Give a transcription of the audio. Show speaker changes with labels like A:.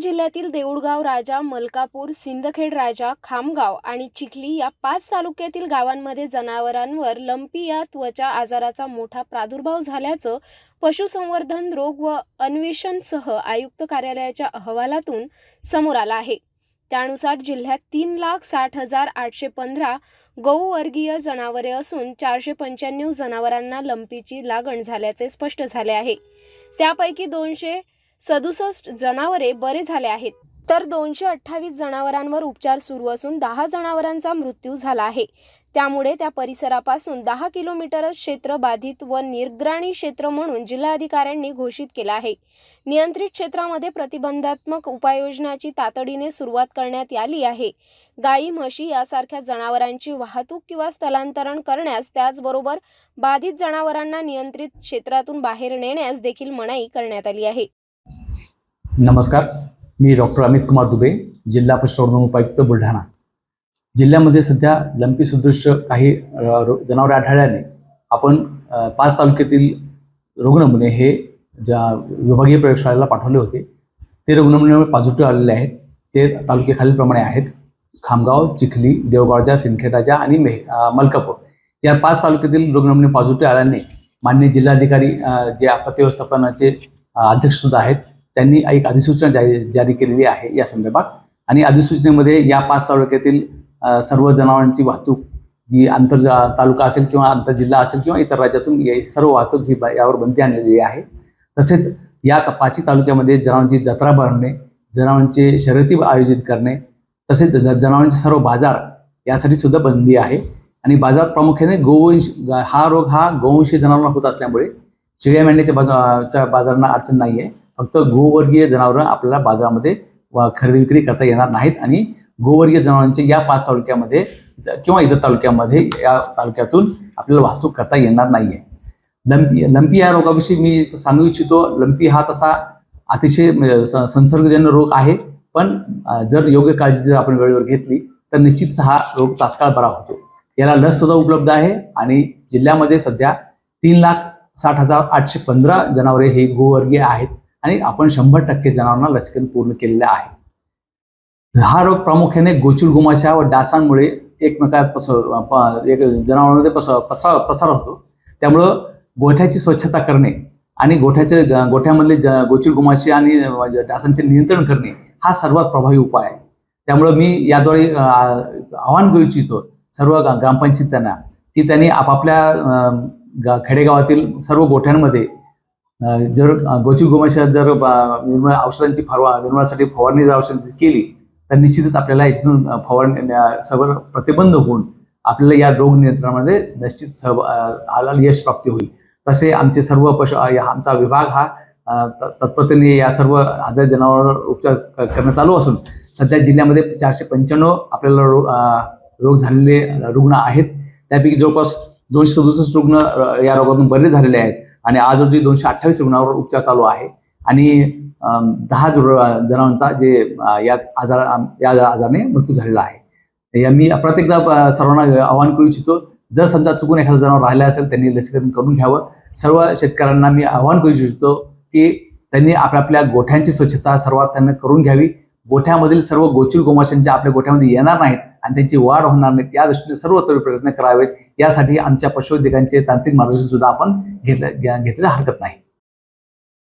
A: जिल्ह्यातील देऊळगाव राजा मलकापूर सिंदखेड राजा खामगाव आणि चिखली या पाच तालुक्यातील गावांमध्ये जनावरांवर लंपी या त्वचा आजाराचा मोठा प्रादुर्भाव झाल्याचं पशुसंवर्धन रोग व अन्वेषणसह आयुक्त कार्यालयाच्या अहवालातून समोर आला आहे. त्यानुसार जिल्ह्यात तीन लाख साठ हजार आठशे पंधरा गौवर्गीय जनावरे असून चारशे पंच्याण्णव जनावरांना लंपीची लागण झाल्याचे स्पष्ट झाले आहे. त्यापैकी दोनशे सदुसष्ट जनावरे बरे झाले आहेत. तर दोनशे अठ्ठावीस जनावरांवर उपचार सुरू असून दहा जनावरांचा मृत्यू झाला आहे. त्यामुळे त्या परिसरापासून दहा किलोमीटरच क्षेत्र बाधित व निर्ग्राणी क्षेत्र म्हणून जिल्हाधिकाऱ्यांनी घोषित केलं आहे. नियंत्रित क्षेत्रामध्ये प्रतिबंधात्मक उपाययोजनाची तातडीने सुरुवात करण्यात आली आहे. गायी म्हशी यासारख्या जनावरांची वाहतूक किंवा स्थलांतरण करण्यास त्याचबरोबर बाधित जनावरांना नियंत्रित क्षेत्रातून बाहेर नेण्यास देखील मनाई करण्यात आली आहे.
B: नमस्कार मी डॉक्टर अमित कुमार दुबे जिल्हा पशुसंवर्धन उपायुक्त बुलढाणा. जिल्ह्यामध्ये सध्या लंपी सदृश्य काही जनावरे आढळल्याने आपण पाच तालुक्यातील रुग्णमुने हे ज्या विभागीय प्रयोगशाळेला पाठवले होते ते रुग्णमुने पॉझिटिव्ह आलेले आहेत. ते तालुके खालीलप्रमाणे आहेत. खामगाव चिखली देवगावजा सिंदखेडाजा आणि मेह मलकापूर. या पाच तालुक्यातील रुग्णमुने पॉझिटिव्ह आल्याने माननीय जिल्हाधिकारी जे आपत्ती व्यवस्थापनाचे अध्यक्षसुद्धा अध्यक्ष सुद्धा आहेत त्यांनी एक अधिसूचना जारी जारी केलेली आहे या संदर्भात. आणि अधिसूचनेमध्ये या पाच तालुक्यातील सर्व जनावरांची वाहतूक जी आंतर तालुका असेल किंवा आंतरजिल्हा असेल किंवा इतर राज्यातून ये- सर्व वाहतूक ही यावर बंदी आणलेली आहे. तसेच या क- पाचही तालुक्यामध्ये जनावरांची जत्रा भरणे जनावरांचे शर्यती आयोजित करणे तसेच जनावरांचे सर्व बाजार यासाठी सुद्धा बंदी आहे. आणि बाजार प्रामुख्याने गोवंश हा रोग हा गोवंशी जनावरांना होत असल्यामुळे शेळ्या मेंढ्याच्या च्या बाजारांना अडचण नाही आहे फक्त गोवर्गीय जनावरं आपल्याला बाजारामध्ये वा- खरेदी विक्री करता येणार नाहीत आणि गोवर्गीय जनावरांचे या पाच तालुक्यामध्ये किंवा इतर तालुक्यामध्ये या तालुक्यातून आपल्याला वाहतूक करता येणार नाहीये. लंपी लंपी या रोगाविषयी मी सांगू इच्छितो. लंपी हा तसा अतिशय संसर्गजन्य रोग आहे. पण जर योग्य काळजी जर आपण वेळेवर घेतली तर निश्चितच हा रोग तात्काळ बरा होतो. याला लस सुद्धा उपलब्ध आहे आणि जिल्ह्यामध्ये सध्या तीन लाख साठ हजार आठशे पंधरा जनावरे हे गोवर्गीय आहेत. आणि आपण शंभर टक्के जनावरांना लसीकरण पूर्ण केलेलं आहे. हा रोग प्रामुख्याने गोचिड गुमाशा व डासांमुळे एकमेकात पस प- एक जनावरांमध्ये पस पसार प्रसार होतो. त्यामुळं गोठ्याची स्वच्छता करणे आणि गोठ्याचे गोठ्यामधले ज गोचिड गुमाशी आणि डासांचे नियंत्रण करणे हा सर्वात प्रभावी उपाय आहे. त्यामुळं मी याद्वारे आव्हान करू इच्छितो सर्व ग्रामपंचायतांना ग्रामपंचायतींना की त्यांनी आपापल्या खेडेगावातील सर्व गोठ्यांमध्ये जर गोची गोमाशा जर निर्मळ औषधांची फरवा निर्मळासाठी फवारणी जर औषधांची केली तर निश्चितच आपल्याला याच्यातून फवारणी सवर प्रतिबंध होऊन आपल्याला या रोग नियंत्रणामध्ये निश्चित सह आला यश प्राप्ती होईल. तसे आमचे सर्व पशु या- आमचा विभाग हा त- तत्परतेने या सर्व आजार जनावरांवर उपचार करणं चालू असून सध्या जिल्ह्यामध्ये चारशे पंच्याण्णव आपल्याला रोग रोग झालेले रुग्ण आहेत. त्यापैकी जवळपास दोनशे सदुसष्ट रुग्ण या रोगातून बरे झालेले आहेत. आणि आज रोजी दोनशे अठ्ठावीस रुग्णांवर उपचार चालू आहे. आणि दहा जु- जणांचा जे या आजार या आजाराने मृत्यू झालेला आहे. या मी प्रत्येकदा सर्वांना आवाहन करू इच्छितो जर समजा चुकून एखादं जनावर राहिलं असेल त्यांनी लसीकरण करून घ्यावं. सर्व शेतकऱ्यांना मी आवाहन करू इच्छितो की त्यांनी आपल्या गोठ्यांची स्वच्छता सर्वात त्यांना करून घ्यावी. गोठ्यामधील सर्व गोचिड गोमाशांच्या आपल्या गोठ्यामध्ये येणार नाहीत आणि त्यांची वाढ होणार नाहीत या दृष्टीने सर्व प्रयत्न करावेत. यासाठी आमच्या पशुवैद्यकांचे तांत्रिक मार्गदर्शन सुद्धा आपण घेतलं घेतलेलं हरकत नाही.